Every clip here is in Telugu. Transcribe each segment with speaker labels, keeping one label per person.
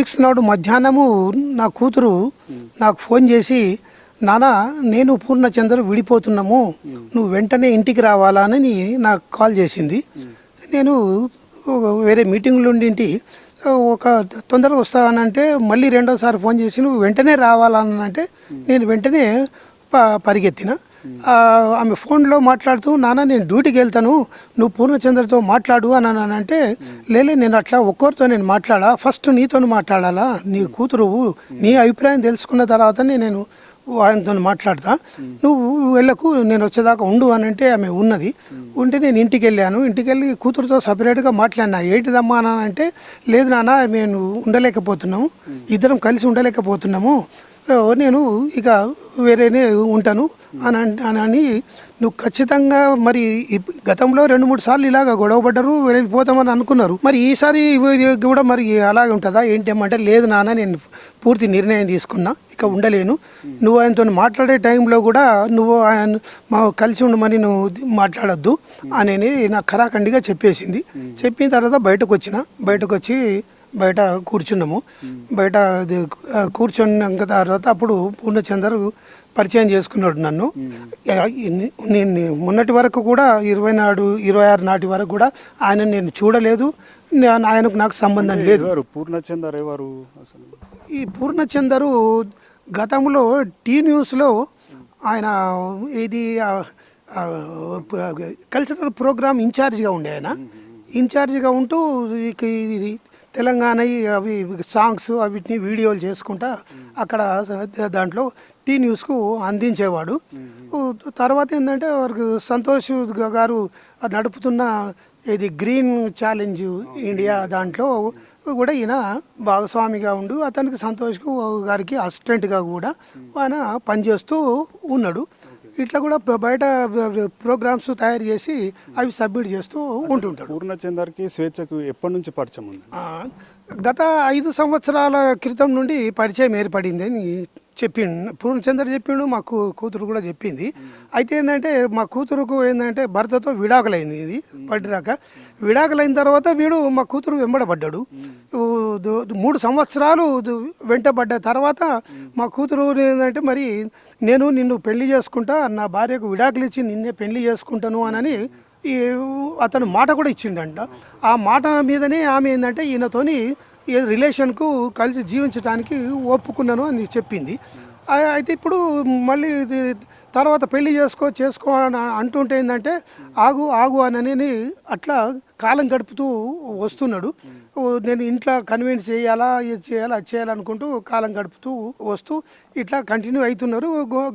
Speaker 1: సిక్స్ నాడు మధ్యాహ్నము నా కూతురు నాకు ఫోన్ చేసి నాన్న నేను పూర్ణచంద్ర విడిపోతున్నాము. నువ్వు వెంటనే ఇంటికి రావాలా అని నాకు కాల్ చేసింది. నేను వేరే మీటింగ్లు ఉండింటి ఒక తొందరగా వస్తానంటే మళ్ళీ రెండోసారి ఫోన్ చేసి నువ్వు వెంటనే రావాలని అంటే నేను వెంటనే ప- పరిగెత్తిన. ఆమె ఫోన్లో మాట్లాడుతూ నాన్న నేను డ్యూటీకి వెళ్తాను నువ్వు పూర్ణచంద్రతో మాట్లాడు అని అంటే లేలే నేను అట్లా ఒక్కరితో నేను మాట్లాడా? ఫస్ట్ నీతో మాట్లాడాలా? నీ కూతురు నీ అభిప్రాయం తెలుసుకున్న తర్వాతనే నేను ఆయనతో మాట్లాడతా. నువ్వు వెళ్ళకు నేను వచ్చేదాకా ఉండు అని అంటే ఆమె ఉన్నది. ఉంటే నేను ఇంటికి వెళ్ళాను. ఇంటికి వెళ్ళి కూతురుతో సపరేట్గా మాట్లాడినా. ఏంటిదమ్మా అని అంటే లేదు నాన్న మేము ఉండలేకపోతున్నాము. ఇద్దరం కలిసి ఉండలేకపోతున్నాము. నేను ఇక వేరేనే ఉంటాను. అని అన్- నువ్వు ఖచ్చితంగా మరి గతంలో రెండు మూడు సార్లు ఇలాగ గొడవ పడ్డారు వెళ్ళిపోతామని అనుకున్నారు. మరి ఈసారి కూడా మరి అలాగే ఉంటుందా? ఏంటేమంటే లేదు నాన్న నేను పూర్తి నిర్ణయం తీసుకున్నా ఇక ఉండలేను. నువ్వు ఆయనతో మాట్లాడే టైంలో కూడా నువ్వు ఆయన మా కలిసి ఉండమని నువ్వు మాట్లాడొద్దు అని నాకు ఖరాఖండిగా చెప్పేసింది. చెప్పిన తర్వాత బయటకు వచ్చిన బయటకు వచ్చి బయట కూర్చున్నాము. బయట కూర్చున్నాక తర్వాత అప్పుడు పూర్ణచందర్ పరిచయం చేసుకున్నాడు నన్ను. నేను మొన్నటి వరకు కూడా ఇరవై నాడు ఇరవై ఆరు నాటి వరకు కూడా ఆయన నేను చూడలేదు. ఆయనకు నాకు సంబంధం లేదు.
Speaker 2: పూర్ణచందర్ ఎవరు అసలు?
Speaker 1: ఈ పూర్ణచందరు గతంలో టీ న్యూస్లో ఆయన ఇది కల్చరల్ ప్రోగ్రామ్ ఇన్ఛార్జిగా ఉండే ఆయన. ఇన్ఛార్జిగా ఉంటూ ఇది తెలంగాణ అవి సాంగ్స్ అవిటిని వీడియోలు చేసుకుంటా అక్కడ దాంట్లో టీ న్యూస్కు అందించేవాడు. తర్వాత ఏంటంటే వారికి సంతోష్ గారు నడుపుతున్న ఇది గ్రీన్ ఛాలెంజ్ ఇండియా దాంట్లో కూడా ఈయన భాగస్వామిగా ఉండు అతనికి సంతోష్ గారికి అసిస్టెంట్గా కూడా ఆయన పనిచేస్తూ ఉన్నాడు. ఇట్లా కూడా బయట ప్రోగ్రామ్స్ తయారు చేసి అవి సబ్మిట్ చేస్తూ ఉంటుంటాడు.
Speaker 2: పూర్ణచందర్కి స్వేచ్ఛకు ఎప్పటి నుంచి పరిచయం ఉంది?
Speaker 1: గత ఐదు సంవత్సరాల క్రితం నుండి పరిచయం ఏర్పడింది అని చెప్పిండు. పూర్ణచంద్ర చెప్పిండు మా కూతురు కూడా చెప్పింది. అయితే ఏంటంటే మా కూతురుకు ఏంటంటే భర్తతో విడాకులైంది ఇది పడిరాక విడాకులైన తర్వాత వీడు మా కూతురు వెంబడబడ్డాడు. మూడు సంవత్సరాలు వెంటబడ్డ తర్వాత మా కూతురు ఏంటంటే మరి నేను నిన్ను పెళ్ళి చేసుకుంటా నా భార్యకు విడాకులు ఇచ్చి నిన్నే పెళ్ళి చేసుకుంటాను అని ఈ అతను మాట కూడా ఇచ్చిండంట. ఆ మాట మీదనే ఆమె ఏంటంటే ఈయనతోని ఈ రిలేషన్కు కలిసి జీవించడానికి ఒప్పుకున్నాను అని చెప్పింది. అయితే ఇప్పుడు మళ్ళీ తర్వాత పెళ్ళి చేసుకో చేసుకో అని అంటుంటే ఏంటంటే ఆగు ఆగు అని అట్లా కాలం గడుపుతూ వస్తున్నాడు. నేను ఇంట్లో కన్విన్స్ చేయాలా ఇది చేయాలా అది చేయాలనుకుంటూ కాలం గడుపుతూ వస్తూ ఇట్లా కంటిన్యూ అవుతున్నారు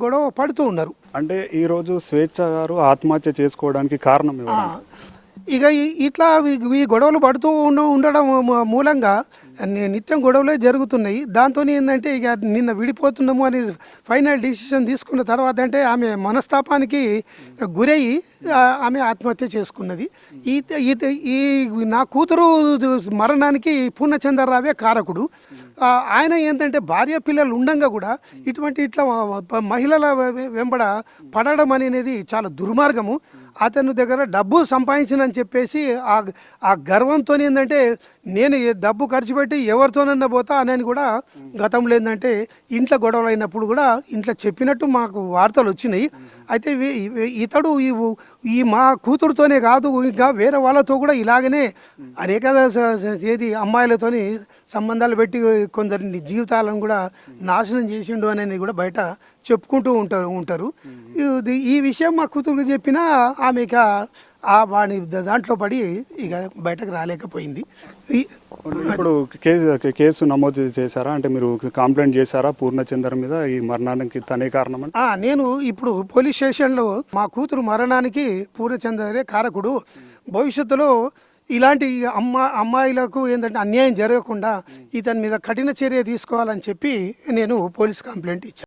Speaker 1: గొడవ పడుతూ ఉన్నారు.
Speaker 2: అంటే ఈ రోజు స్వేచ్ఛ గారు ఆత్మహత్య చేసుకోవడానికి కారణం
Speaker 1: ఇక ఈ- ఇట్లా ఈ- గొడవలు పడుతూ ఉండడం మూలంగా నిత్యం గొడవలే జరుగుతున్నాయి. దాంతో ఏంటంటే ఇక నిన్న విడిపోతున్నాము అని ఫైనల్ డిసిషన్ తీసుకున్న తర్వాత అంటే ఆమె మనస్తాపానికి గురయ్యి ఆమె ఆత్మహత్య చేసుకున్నది. ఈ ఈ- నా కూతురు మరణానికి పూర్ణచంద్రరావే కారకుడు. ఆయన ఏంటంటే భార్య పిల్లలు ఉండంగా కూడా ఇటువంటి ఇట్లా మహిళల వెంబడ పడడం అనేది చాలా దుర్మార్గము. అతని దగ్గర డబ్బు సంపాదించినని చెప్పేసి ఆ ఆ గర్వంతో ఏంటంటే నేను డబ్బు ఖర్చు పెట్టి ఎవరితోనన్నా పోతా అని కూడా గతంలో ఏంటంటే ఇంట్లో గొడవలు అయినప్పుడు కూడా ఇంట్లో చెప్పినట్టు మాకు వార్తలు వచ్చినాయి. అయితే ఇతడు ఈ ఈ మా కూతురుతోనే కాదు ఇంకా వేరే వాళ్ళతో కూడా ఇలాగనే అనేక ఏది అమ్మాయిలతోని సంబంధాలు పెట్టి కొందరి జీవితాలను కూడా నాశనం చేసిండు అనేది కూడా బయట చెప్పుకుంటూ ఉంటారు ఉంటారు. ఈ విషయం మా కూతురుకు చెప్పినా ఆమె ఇక ఆ వాడి దాంట్లో పడి ఇక బయటకు రాలేకపోయింది.
Speaker 2: ఇప్పుడు కేసు కేసు నమోదు చేశారా? అంటే మీరు కంప్లైంట్ చేశారా పూర్ణచందర్ మీద ఈ మరణానికి తనే కారణం
Speaker 1: నేను ఇప్పుడు పోలీస్ స్టేషన్లో మా కూతురు మరణానికి పూర్ణచంద్రే కారకుడు. భవిష్యత్తులో ఇలాంటి అమ్మా అమ్మాయిలకు ఏంటంటే అన్యాయం జరగకుండా ఇతని మీద కఠిన చర్య తీసుకోవాలని చెప్పి నేను పోలీస్ కంప్లైంట్ ఇచ్చాను.